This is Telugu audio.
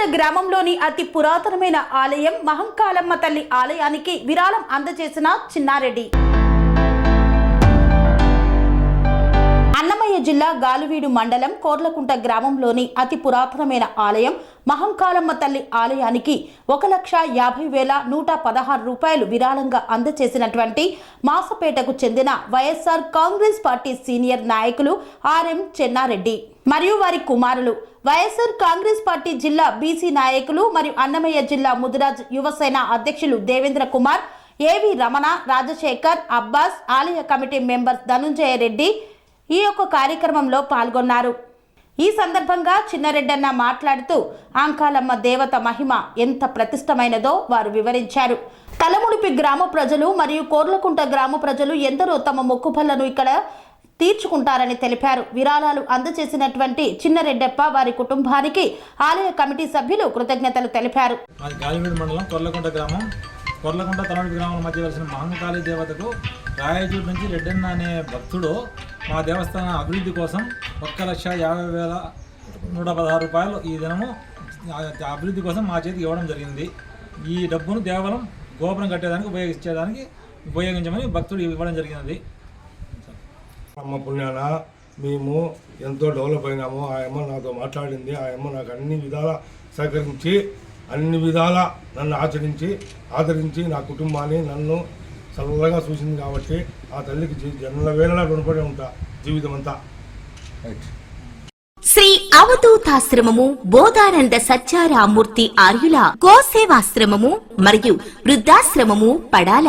కొర్లకుంట గ్రామంలోని అతి పురాతనమైన ఆలయం మహంకాళమ్మ తల్లి ఆలయానికి విరాళం అందజేసిన చిన్నారెడ్డి. అన్నమయ్య జిల్లా గాలివీడు మండలం కోర్లకుంట గ్రామంలోని అతి పురాతనమైన ఆలయం మహంకాళమ్మ తల్లి ఆలయానికి ఒక లక్ష యాభై వేల నూట పదహారు రూపాయలు విరాళంగా అందచేసినటువంటి మాసపేటకు చెందిన వైఎస్ఆర్ కాంగ్రెస్ పార్టీ సీనియర్ నాయకులు ఆర్ఎం చెన్నారెడ్డి మరియు వారి కుమారులు. వైఎస్ఆర్ కాంగ్రెస్ పార్టీ జిల్లా బీసీ నాయకులు మరియు అన్నమయ్య జిల్లా ముదిరాజ్ యువసేన అధ్యక్షులు దేవేంద్ర కుమార్ ఏవి రమణ రాజశేఖర్ అబ్బాస్ ఆలయ కమిటీ మెంబర్స్ ధనుంజయ రెడ్డి ఈ యొక్క కార్యక్రమంలో పాల్గొన్నారు. ఈ సందర్భంగా చిన్నరెడ్డన్న మాట్లాడుతూ ఆంకాలమ్మ దేవత మహిమ ఎంత ప్రతిష్టమైనదో వారు వివరించారు. తలముడిపి గ్రామ ప్రజలు మరియు కోర్లకుంట గ్రామ ప్రజలు ఎందరో తమ మొక్కుబళ్ళను ఇక్కడ తీర్చుకుంటారని తెలిపారు. విరాళాలు అందజేసినటువంటి చిన్నరెడ్డప్ప వారి కుటుంబానికి ఆలయ కమిటీ సభ్యులు కృతజ్ఞతలు తెలిపారు. మండలం గ్రామం. కొర్లకుంట తలవడి గ్రామం మధ్య వెలిసిన మహంకాళి దేవతకు రాయచూరు నుంచి రెడ్డన్న అనే భక్తుడు మా దేవస్థాన అభివృద్ధి కోసం ఒక్క లక్ష యాభై వేల నూట పదహారు రూపాయలు ఈ దినము అభివృద్ధి కోసం మా చేతికి ఇవ్వడం జరిగింది. ఈ డబ్బును కేవలం గోపురం కట్టేదానికి ఉపయోగించేదానికి ఉపయోగించమని భక్తుడు ఇవ్వడం జరిగినది. అమ్మ పుణ్యాన మేము ఎంతో డెవలప్ అయినాము. ఆ అమ్మ నాతో మాట్లాడింది. ఆ అమ్మ నాకు అన్ని విధాల సహకరించి అన్ని విధాల నన్ను ఆచరించి ఆదరించి నా కుటుంబాన్ని నన్ను చల్లగా చూసింది కాబట్టి ఆ తల్లికి జన్మల వేళలా రుణపడి ఉంటా జీవితం అంతా శ్రీ అవధూతాశ్రమము బోధానంద సత్యారామూర్తి ఆర్యుల గోసేవాశ్రమము మరియు వృద్ధాశ్రమము పడాల.